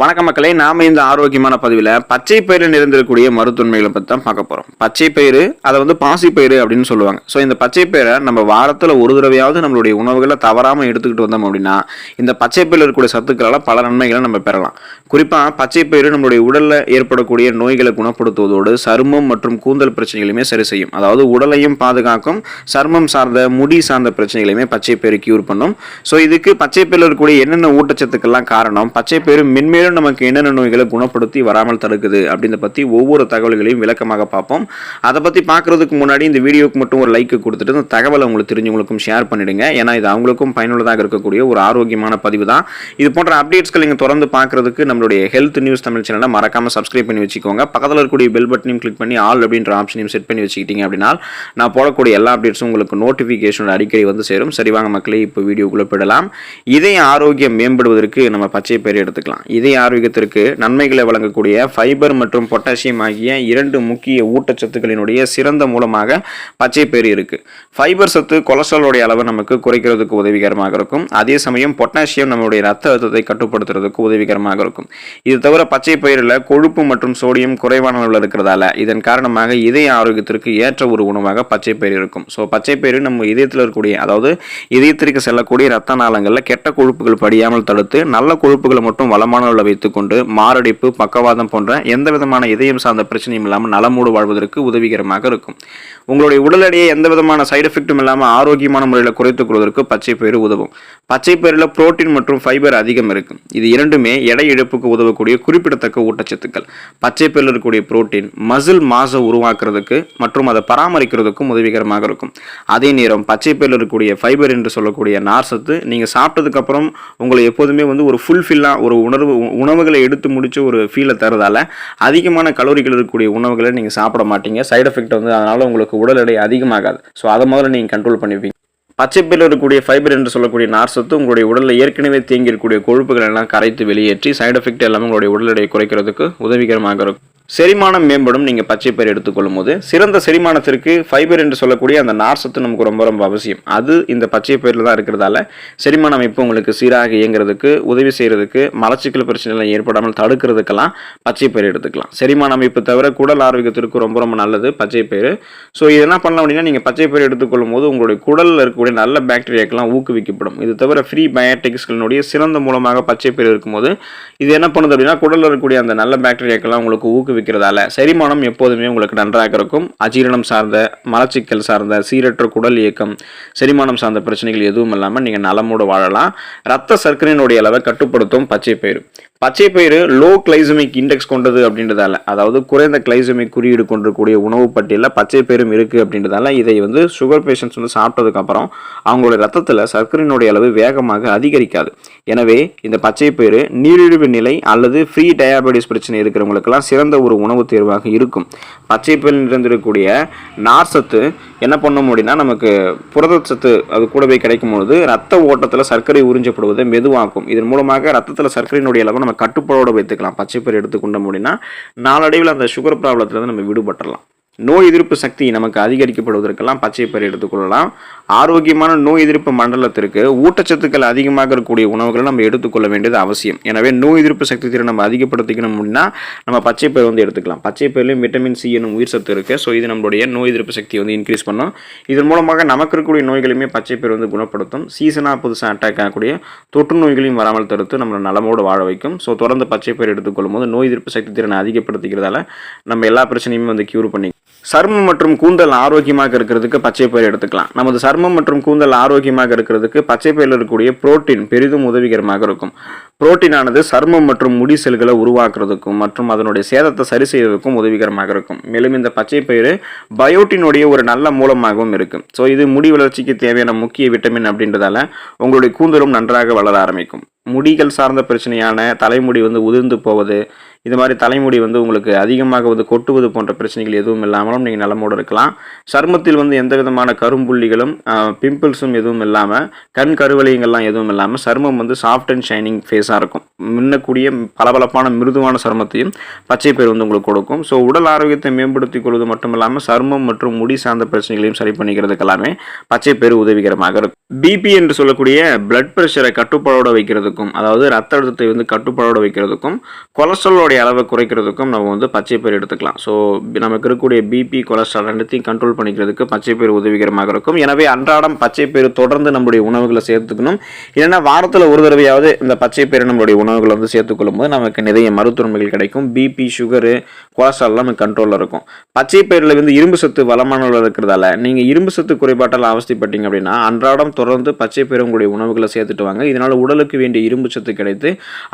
வணக்க மக்களே நாம இந்த ஆரோக்கியமான பதிவில் பச்சை பயிறு நிறைந்திருக்கக்கூடிய மருத்துவன்மைகளை பற்றி தான் பார்க்க போகிறோம் பச்சை பயிறு அதை வந்து பாசி பயிறு அப்படின்னு சொல்லுவாங்க. ஸோ இந்த பச்சை பயிரை நம்ம வாரத்தில் ஒரு தடவையாவது நம்மளுடைய உணவுகளை தவறாமல் எடுத்துக்கிட்டு வந்தோம் அப்படின்னா இந்த பச்சை பயிரில் இருக்கக்கூடிய சத்துக்களால் பல நன்மைகளை நம்ம பெறலாம். குறிப்பாக பச்சை பயிறு நம்மளுடைய உடலில் ஏற்படக்கூடிய நோய்களை குணப்படுத்துவதோடு சருமம் மற்றும் கூந்தல் பிரச்சனைகளையுமே சரி செய்யும். அதாவது உடலையும் பாதுகாக்கும் சருமம் சார்ந்த முடி சார்ந்த பிரச்சனைகளையுமே பச்சை பயிறு கியூர் பண்ணும். ஸோ இதுக்கு பச்சை பயிரில் இருக்கக்கூடிய என்னென்ன ஊட்டச்சத்துக்கெல்லாம் காரணம்? பச்சை பயிறு மென்மேலும் நமக்கு என்னென்ன நோய்களை குணப்படுத்தி வராமல் தடுக்குது அப்படின்றத பற்றி ஒவ்வொரு தகவல்களையும் விளக்கமாக பார்ப்போம். அதை பற்றி பார்க்குறதுக்கு முன்னாடி இந்த வீடியோக்கு மட்டும் ஒரு லைக் கொடுத்துட்டு இந்த தகவலை உங்களுக்கு தெரிஞ்சவங்களுக்கும் ஷேர் பண்ணிடுங்க. ஏன்னா இது அவங்களுக்கும் பயனுள்ளதாக இருக்கக்கூடிய ஒரு ஆரோக்கியமான பதிவு தான். இது போன்ற அப்டேட்ஸ்கள் நீங்கள் தொடர்ந்து பார்க்குறதுக்கு நம்மளுடைய ஹெல்த் நியூஸ் தமிழ் சேனலை மறக்காமல் சப்ஸ்கிரைப் பண்ணி வச்சுக்கோங்க. பக்கத்தில் இருக்கக்கூடிய பெல் பட்டனையும் கிளிக் பண்ணி ஆல் அப்படின்ற ஆப்ஷனையும் செட் பண்ணி வச்சுக்கிட்டீங்க அப்படின்னா நான் போடக்கூடிய எல்லா அப்டேட்ஸும் உங்களுக்கு நோட்டிஃபிகேஷன் அடிக்கடி வந்து சேரும். சரி வாங்க மக்களே இப்போ வீடியோக்குள்ளே போயிடலாம். இதய ஆரோக்கியம் மேம்படுவதற்கு நம்ம பச்சை பயிர் எடுத்துக்கலாம். இதய ஆரோக்கியத்திற்கு நன்மைகளை வழங்கக்கூடிய ஃபைபர் மற்றும் பொட்டாசியம் ஆகிய இரண்டு முக்கிய ஊட்டச்சத்துக்களினுடைய சிறந்த மூலமாக பச்சை பயிர் இருக்கு. ஃபைபர் சத்து கொலஸ்ட்ராலோடைய அளவை நமக்கு குறைக்கிறதுக்கு உதவிகரமாக இருக்கும். அதே சமயம் பொட்டாசியம் நம்மளுடைய ரத்த அழுத்தத்தை கட்டுப்படுத்துறதுக்கு உதவிகரமாக இருக்கும். இது தவிர பச்சை பயிரில் கொழுப்பு மற்றும் சோடியம் குறைவான அளவில் இருக்கிறதால இதன் காரணமாக இதய ஆரோக்கியத்திற்கு ஏற்ற ஒரு உணவாக பச்சை பயிர் இருக்கும். ஸோ பச்சை பயிர் நம்ம இதயத்தில் இருக்கக்கூடிய அதாவது இதயத்திற்கு செல்லக்கூடிய ரத்த நாளங்களில் கெட்ட கொழுப்புகள் படியாமல் தடுத்து நல்ல கொழுப்புகளை மட்டும் வளமான அளவில் வைத்துக்கொண்டு மாரடைப்பு பக்கவாதம் போன்ற எந்த விதமான இதயம் சார்ந்த பிரச்சனையும் இல்லாமல் நலமோடு வாழ்வதற்கு உதவிகரமாக இருக்கும். உங்களுடைய உடல் எடையை எந்த விதமான சைடு எஃபெக்ட்டும் இல்லாமல் ஆரோக்கியமான முறையில் குறைத்துக் கொள்வதற்கு பச்சை பயிறு உதவும். பச்சை பயிரில் புரோட்டீன் மற்றும் ஃபைபர் அதிகம் இருக்கும். இது இரண்டுமே எடை இழப்புக்கு உதவக்கூடிய குறிப்பிடத்தக்க ஊட்டச்சத்துக்கள். பச்சை பயிரில் இருக்கக்கூடிய புரோட்டீன் மசில் மாசை உருவாக்குறதுக்கு மற்றும் அதை பராமரிக்கிறதுக்கும் உதவிகரமாக இருக்கும். அதே நேரம் பச்சை பயிரில் இருக்கக்கூடிய ஃபைபர் என்று சொல்லக்கூடிய நார்சத்து நீங்கள் சாப்பிட்டதுக்கப்புறம் உங்களை எப்போதுமே வந்து ஒரு ஃபுல்ஃபில்லாக ஒரு உணர்வு உணவுகளை எடுத்து முடிச்சு ஒரு ஃபீலை தரதால அதிகமான கலோரிகள் இருக்கக்கூடிய உணவுகளை நீங்கள் சாப்பிட மாட்டீங்க. சைடு எஃபெக்ட் வந்து அதனால் உங்களுக்கு உடல் எடை அதிகமாகாது. ஸோ அதை முதல்ல நீங்கள் கண்ட்ரோல் பண்ணிப்பீங்க. பச்சைப்பில் இருக்கக்கூடிய ஃபைபர் என்று சொல்லக்கூடிய நார் சத்து உங்களுடைய உடலில் ஏற்கனவே தேங்கி இருக்கக்கூடிய கொழுப்புகள் எல்லாம் கரைத்து வெளியேற்றி சைடு எஃபெக்ட் எல்லாமே உங்களுடைய உடல் எடையை குறைக்கிறதுக்கு உதவிகரமாக இருக்கும். செரிமானம் மேம்படும் நீங்கள் பச்சைப்பயிர் எடுத்துக்கொள்ளும் போது சிறந்த செரிமானத்திற்கு ஃபைபர் என்று சொல்லக்கூடிய அந்த நார்சத்து நமக்கு ரொம்ப ரொம்ப அவசியம். அது இந்த பச்சை பயிரில் தான் இருக்கிறதால செரிமான அமைப்பு உங்களுக்கு சீராக இயங்குறதுக்கு உதவி செய்கிறதுக்கு மலச்சிக்கல் பிரச்சனைகள் ஏற்படாமல் தடுக்கிறதுக்கெல்லாம் பச்சை பயிர் எடுத்துக்கலாம். செரிமான அமைப்பு தவிர குடல் ஆரோக்கியத்திற்கு ரொம்ப ரொம்ப நல்லது பச்சை பயிர் ஸோ இது என்ன பண்ணலாம் அப்படின்னா நீங்கள் பச்சை பயிர் எடுத்துக்கொள்ளும் போது உங்களுடைய குடலில் இருக்கக்கூடிய நல்ல பாக்டீரியாக்கெல்லாம் ஊக்குவிக்கப்படும். இது தவிர ஃப்ரீ பயோட்டிக்ஸ்களினுடைய சிறந்த மூலமாக பச்சை பயிர் இருக்கும்போது இது என்ன பண்ணுது அப்படின்னா குடலில் இருக்கக்கூடிய அந்த நல்ல பாக்டீரியாக்கெல்லாம் உங்களுக்கு ஊக்குவிக்கிறதால செரிமானம் எப்போதுமே உங்களுக்கு நன்றாக இருக்கும். அஜீரணம் சார்ந்த மலச்சிக்கல் சார்ந்த சீரற்ற குடல் இயக்கம் செரிமானம் சார்ந்த பிரச்சனைகள் எதுவும் இல்லாமல் நீங்கள் நலமோடு வாழலாம். ரத்த சர்க்கரையினுடைய அளவை கட்டுப்படுத்தும் பச்சை பயிர் பச்சை பயிறு லோ கிளைசமிக் இண்டெக்ஸ் கொண்டது அப்படின்றதால அதாவது குறைந்த கிளைசமிக் குறியீடு கொண்டிருக்கக்கூடிய உணவு பட்டியலில் பச்சை பயிரும் இருக்குது அப்படின்றதால இதை வந்து சுகர் பேஷண்ட்ஸ் வந்து சாப்பிட்டதுக்கப்புறம் அவங்களுடைய ரத்தத்தில் சர்க்கரையினுடைய அளவு வேகமாக அதிகரிக்காது. எனவே இந்த பச்சை பயிறு நீரிழிவு நிலை அல்லது ஃப்ரீ டயாபெட்டிஸ் பிரச்சனை இருக்கிறவங்களுக்கெல்லாம் சிறந்த ஒரு உணவு தேர்வாக இருக்கும். பச்சை பயிரில் இருந்திருக்கக்கூடிய நார் சத்து என்ன பண்ணும் அப்படின்னா நமக்கு புரதச்சத்து அது கூடவே கிடைக்கும் பொழுது ரத்த ஓட்டத்தில் சர்க்கரை உறிஞ்சப்படுவதை மெதுவாக்கும். இதன் மூலமாக ரத்தத்தில் சர்க்கரையினுடைய அளவை நம்ம கட்டுப்பாடோடு வைத்துக்கலாம். பச்சை பயிர் எடுத்துக்கொண்டோம் அப்படின்னா நாளடைவில் அந்த சுகர் ப்ராப்ளத்துலேருந்து நம்ம விடுபட்டுறலாம். நோய் எதிர்ப்பு சக்தி நமக்கு அதிகரிக்கப்படுவதற்கெல்லாம் பச்சை பயிர் எடுத்துக்கொள்ளலாம். ஆரோக்கியமான நோய் எதிர்ப்பு மண்டலத்திற்கு ஊட்டச்சத்துக்கள் அதிகமாக இருக்கக்கூடிய உணவுகளை நம்ம எடுத்துக்கொள்ள வேண்டியது அவசியம். எனவே நோய் எதிர்ப்பு சக்தி திறன் நம்ம அதிகப்படுத்திக்கணும் அப்படின்னா நம்ம பச்சை பயிர் வந்து எடுத்துக்கலாம். பச்சை பயிர்லையும் விட்டமின் சி என்னும் உயிர் சத்து இருக்குது ஸோ இது நம்மளுடைய நோய் எதிர்ப்பு சக்தியை வந்து இன்க்ரீஸ் பண்ணும். இதன் மூலமாக நமக்கு இருக்கக்கூடிய நோய்களையுமே பச்சை பயிர் வந்து குணப்படுத்தும். சீசனாக புதுசாக அட்டாக் ஆகக்கூடிய தொற்று நோய்களையும் வராமல் தடுத்து நம்மளை நலமோடு வாழ வைக்கும். ஸோ தொடர்ந்து பச்சை பயிர் எடுத்துக்கொள்ளும் போது நோய் எதிர்ப்பு சக்தி திறனை அதிகப்படுத்திக்கிறதால நம்ம எல்லா பிரச்சனையுமே வந்து க்யூர் பண்ணி சர்மம் மற்றும் கூந்தல் ஆரோக்கியமாக இருக்கிறதுக்கு பச்சை பயிர் எடுத்துக்கலாம். நமது சர்மம் மற்றும் கூந்தல் ஆரோக்கியமாக இருக்கிறதுக்கு பச்சை பயிரில் இருக்கக்கூடிய புரோட்டீன் பெரிதும் உதவிகரமாக இருக்கும். புரோட்டீனானது சர்மம் மற்றும் முடி செல்களை உருவாக்குறதுக்கும் மற்றும் அதனுடைய சேதத்தை சரி செய்வதற்கும் உதவிகரமாக இருக்கும். மேலும் இந்த பச்சை பயிறு பயோட்டினுடைய ஒரு நல்ல மூலமாகவும் இருக்கும். ஸோ இது முடி வளர்ச்சிக்கு தேவையான முக்கிய விட்டமின் அப்படின்றதால உங்களுடைய கூந்தலும் நன்றாக வளர ஆரம்பிக்கும். முடிகள் சார்ந்த பிரச்சனையான தலைமுடி வந்து உதிர்ந்து போவது இது மாதிரி தலைமுடி வந்து உங்களுக்கு அதிகமாக வந்து கொட்டுவது போன்ற பிரச்சனைகள் எதுவும் இல்லாமலும் நீங்கள் நலமோடு இருக்கலாம். சருமத்தில் வந்து எந்த விதமான கரும்புள்ளிகளும் பிம்பிள்ஸும் எதுவும் இல்லாமல் கண் கருவலையங்கள்லாம் எதுவும் இல்லாமல் சருமம் வந்து சாஃப்ட் அண்ட் ஷைனிங் ஃபேஸ் ஃபேஸாக இருக்கும். மின்னக்கூடிய பளபளப்பான மிருதுவான சருமத்தையும் பச்சை பயிர் வந்து உங்களுக்கு கொடுக்கும். ஸோ உடல் ஆரோக்கியத்தை மேம்படுத்திக் கொள்வது மட்டும் இல்லாமல் சருமம் மற்றும் முடி சார்ந்த பிரச்சனைகளையும் சரி பண்ணிக்கிறதுக்கு எல்லாமே பச்சை பயிர் உதவிகரமாக இருக்கும். பிபி என்று சொல்லக்கூடிய பிளட் ப்ரெஷரை கட்டுப்பாடோட வைக்கிறதுக்கும் அதாவது ரத்த அழுத்தத்தை வந்து கட்டுப்பாடோட வைக்கிறதுக்கும் கொலஸ்ட்ராலோடைய அளவை குறைக்கிறதுக்கும் நம்ம வந்து பச்சை பயிர் எடுத்துக்கலாம். ஸோ நமக்கு இருக்கக்கூடிய பிபி கொலஸ்ட்ரால் ரெண்டுத்தையும் கண்ட்ரோல் பண்ணிக்கிறதுக்கு பச்சை பயிர் உதவிகரமாக இருக்கும். எனவே அன்றாடம் பச்சை பயிர் தொடர்ந்து நம்முடைய உணவுகளை சேர்த்துக்கணும். இல்லைன்னா வாரத்தில் ஒரு தடவையாவது இந்த பச்சை பயிரை நம்மளுடைய உணவுகளை வந்து சேர்த்துக்கொள்ளும் போது நமக்கு நிறைய மருத்துவன்மைகள் கிடைக்கும். பிபி சுகரு கொலஸ்ட்ரால்லாம் நமக்கு கண்ட்ரோலில் இருக்கும். பச்சை பயிரில் வந்து இரும்பு சத்து வளமான இருக்கிறதால நீங்கள் இரும்பு சத்து குறைபாட்டால் அவசியப்பட்டீங்க அப்படின்னா அன்றாடம் தொடர்ந்து பச்சை பயிர் உங்களுடைய உணவுகளை சேர்த்துட்டு வாங்க. இதனால் உடலுக்கு வேண்டிய இரும்பு சத்து கிடைத்து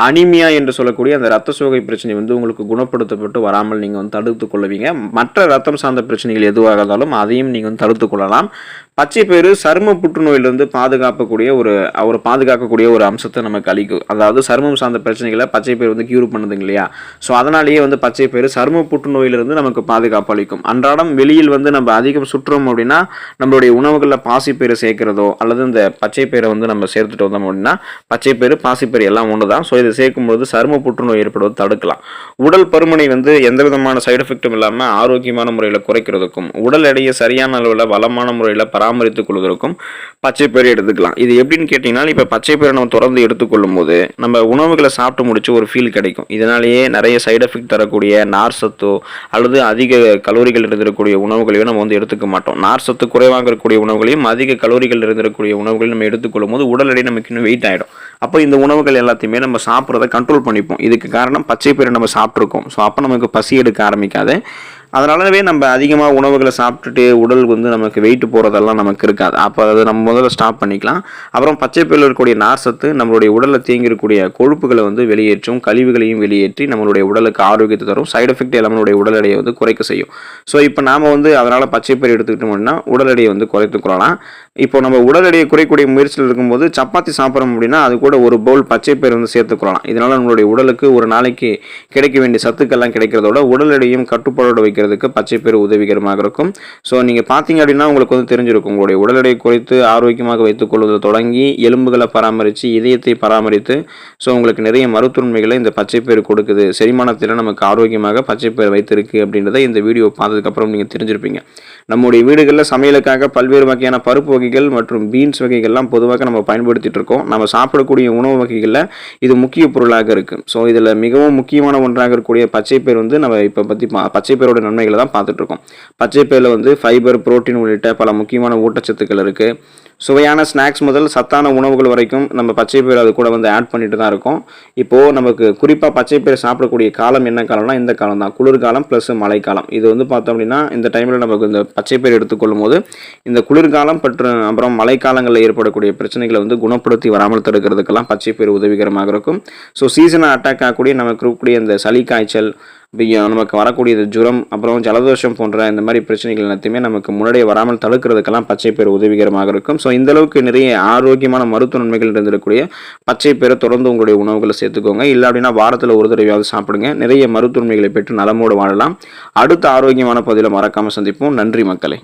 அனிமியா என்று சொல்லக்கூடிய அந்த ரத்த சோகை பிரச்சனை வந்து உங்களுக்கு குணப்படுத்தப்பட்டு வராமல் நீங்கள் வந்து தடுத்து கொள்ளுவீங்க மற்ற ரத்தம் சார்ந்த பிரச்சனைகள் எதுவாக இருந்தாலும் அதையும் நீங்கள் வந்து தடுத்து கொள்ளலாம். பச்சை பயிறு சரும புற்றுநோயிலிருந்து பாதுகாக்கக்கூடிய ஒரு ஒரு பாதுகாக்கக்கூடிய ஒரு அம்சத்தை நமக்கு அளிக்கும். அதாவது சருமம் சார்ந்த பிரச்சனைகளை பச்சை பயிர் வந்து கியூர் பண்ணுதுங்க இல்லையா? ஸோ அதனாலேயே வந்து பச்சை பயிர் சரும புற்றுநோயிலிருந்து நமக்கு பாதுகாப்பு அளிக்கும். அன்றாடம் வெளியில் வந்து நம்ம அதிகம் சுற்றுறோம் அப்படின்னா நம்மளுடைய உணவுகளில் பாசிப்பயிறு சேர்க்கிறதோ அல்லது இந்த பச்சை பயிரை வந்து நம்ம சேர்த்துட்டு வந்தோம் அப்படின்னா பச்சை பயிர் பாசிப்பயிறு எல்லாம் ஒன்று தான் ஸோ இதை சேர்க்கும்போது சரும புற்றுநோய் ஏற்படுவது தடுக்கலாம். உடல் பருமனை வந்து எந்த விதமான சைடு எஃபெக்ட்டும் இல்லாமல் ஆரோக்கியமான முறையில் குறைக்கிறதுக்கும் உடல் எடையை சரியான அளவில் வளமான முறையில் பராமரித்துக் கொள்வதற்கும் பச்சை பயிறு எடுத்துக்கலாம். இது எப்படின்னு கேட்டிங்கன்னா இப்போ பச்சை பயிரை நம்ம தொடர்ந்து எடுத்துக்கொள்ளும் போது நம்ம உணவுகளை சாப்பிட்டு முடிச்சு ஒரு ஃபீல் கிடைக்கும். இதனாலேயே நிறைய சைடு எஃபெக்ட் தரக்கூடிய நார் சத்தோ அல்லது அதிக கலோரிகள் இருந்திருக்கக்கூடிய உணவுகளையும் நம்ம வந்து எடுத்துக்க மாட்டோம். நார் சத்து குறைவாக இருக்கக்கூடிய உணவுகளையும் அதிக கலோரிகள் இருந்திருக்கக்கூடிய உணவுகளையும் நம்ம எடுத்துக்கொள்ளும் போது உடல் எடை நமக்கு இன்னும் வெயிட் ஆகிடும் அப்போ இந்த உணவுகள் எல்லாத்தையுமே நம்ம சாப்பிட்றத கண்ட்ரோல் பண்ணிப்போம். இதுக்கு காரணம் பச்சை பயிரை நம்ம சாப்பிட்ருக்கோம் ஸோ அப்போ நமக்கு பசி எடுக்க ஆரம்பிக்காது. அதனாலவே நம்ம அதிகமாக உணவுகளை சாப்பிட்டுட்டு உடல் வந்து நமக்கு வெயிட் போகிறதெல்லாம் நமக்கு இருக்காது. அப்போ அதை நம்ம முதல்ல ஸ்டாப் பண்ணிக்கலாம். அப்புறம் பச்சை பயிரில் இருக்கக்கூடிய நார்சத்து நம்மளுடைய உடலில் தேங்கி இருக்கக்கூடிய கொழுப்புகளை வந்து வெளியேற்றும் கழிவுகளையும் வெளியேற்றி நம்மளுடைய உடலுக்கு ஆரோக்கியத்தை தரும். சைடு எஃபெக்ட் நம்மளுடைய உடல் எடையை வந்து குறைக்க செய்யும். ஸோ இப்போ நாம் வந்து அதனால் பச்சை பயிர் எடுத்துக்கிட்டோம்னா உடல் எடையை வந்து குறைத்து கொள்ளலாம். இப்போ நம்ம உடல் எடையை குறைக்கூடிய முயற்சியில் இருக்கும்போது சப்பாத்தி சாப்பிட்றோம் அப்படின்னா அது கூட ஒரு பவுல் பச்சை பயிர் வந்து சேர்த்துக்கொள்ளலாம் இதனால் நம்மளுடைய உடலுக்கு ஒரு நாளைக்கு கிடைக்க வேண்டிய சத்துக்கள்லாம் கிடைக்கிறதோட உடல் எடையும் கட்டுப்பாடோடு வைக்கிறதுக்கு பச்சை பயிர் உதவிகரமாக இருக்கும். ஸோ நீங்கள் பார்த்தீங்க அப்படின்னா உங்களுக்கு வந்து தெரிஞ்சிருக்கும். உங்களுடைய உடல் எடையை குறைத்து ஆரோக்கியமாக வைத்துக்கொள்வதில் தொடங்கி எலும்புகளை பராமரித்து இதயத்தை பராமரித்து ஸோ உங்களுக்கு நிறைய மருத்துவன்மைகளை இந்த பச்சை பயிர் கொடுக்குது. செரிமானத்தில் நமக்கு ஆரோக்கியமாக பச்சை பயிர் வைத்திருக்கு அப்படின்றத இந்த வீடியோ பார்த்ததுக்கப்புறம் நீங்கள் தெரிஞ்சிருப்பீங்க. நம்முடைய வீடுகளில் சமையலுக்காக பல்வேறு வகையான பருப்பு வகைகள் மற்றும் பீன்ஸ் வகைகள்லாம் பொதுவாக நம்ம பயன்படுத்திட்டு இருக்கோம். நம்ம சாப்பிடக்கூடிய உணவு வகைகளில் இது முக்கிய பொருளாக இருக்குது ஸோ இதில் மிகவும் முக்கியமான ஒன்றாக இருக்கக்கூடிய பச்சைப்பயிர் வந்து நம்ம இப்போ பற்றி பா பச்சைப்பயிரோட நன்மைகளை தான் பார்த்துட்டு இருக்கோம். வந்து ஃபைபர் புரோட்டீன் உள்ளிட்ட பல முக்கியமான ஊட்டச்சத்துக்கள் இருக்குது சுவையான ஸ்நாக்ஸ் முதல் சத்தான உணவுகள் வரைக்கும் நம்ம பச்சை பயிர் அது கூட வந்து ஆட் பண்ணிட்டு தான் இருக்கோம். இப்போது நமக்கு குறிப்பாக பச்சை பயிர் சாப்பிடக்கூடிய காலம் என்ன காலம்னா இந்த காலம் தான். குளிர்காலம் ப்ளஸ் மழைக்காலம். இது வந்து பார்த்தோம் அப்படின்னா இந்த டைமில் நமக்கு இந்த பச்சை பயிர் எடுத்துக்கொள்ளும் போது இந்த குளிர்காலம் மற்றும் அப்புறம் மழைக்காலங்களில் ஏற்படக்கூடிய பிரச்சனைகளை வந்து குணப்படுத்தி வராமல் தடுக்கிறதுக்கெல்லாம் பச்சை பயிர் உதவிகரமாக இருக்கும். ஸோ சீசனாக அட்டாக் ஆகக்கூடிய நமக்கு இருக்கக்கூடிய இந்த சளி காய்ச்சல் நமக்கு வரக்கூடிய ஜுரம் அப்புறம் ஜலதோஷம் போன்ற இந்த மாதிரி பிரச்சனைகள் எல்லாத்தையுமே நமக்கு முன்னாடியே வராமல் தடுக்கிறதுக்கெல்லாம் பச்சை பேர் உதவிகரமாக இருக்கும். ஸோ இந்த அளவுக்கு நிறைய ஆரோக்கியமான மருத்துவ நன்மைகள் இருந்திருக்கக்கூடிய பச்சை பேரை தொடர்ந்து உங்களுடைய உணவுகளை சேர்த்துக்கோங்க. இல்லை அப்படின்னா வாரத்தில் ஒரு தடவையாவது சாப்பிடுங்க. நிறைய மருத்துவ நன்மைகளை பெற்று நலமோடு வாழலாம். அடுத்த ஆரோக்கியமான பகுதியில் மறக்காமல் சந்திப்போம். நன்றி மக்களை.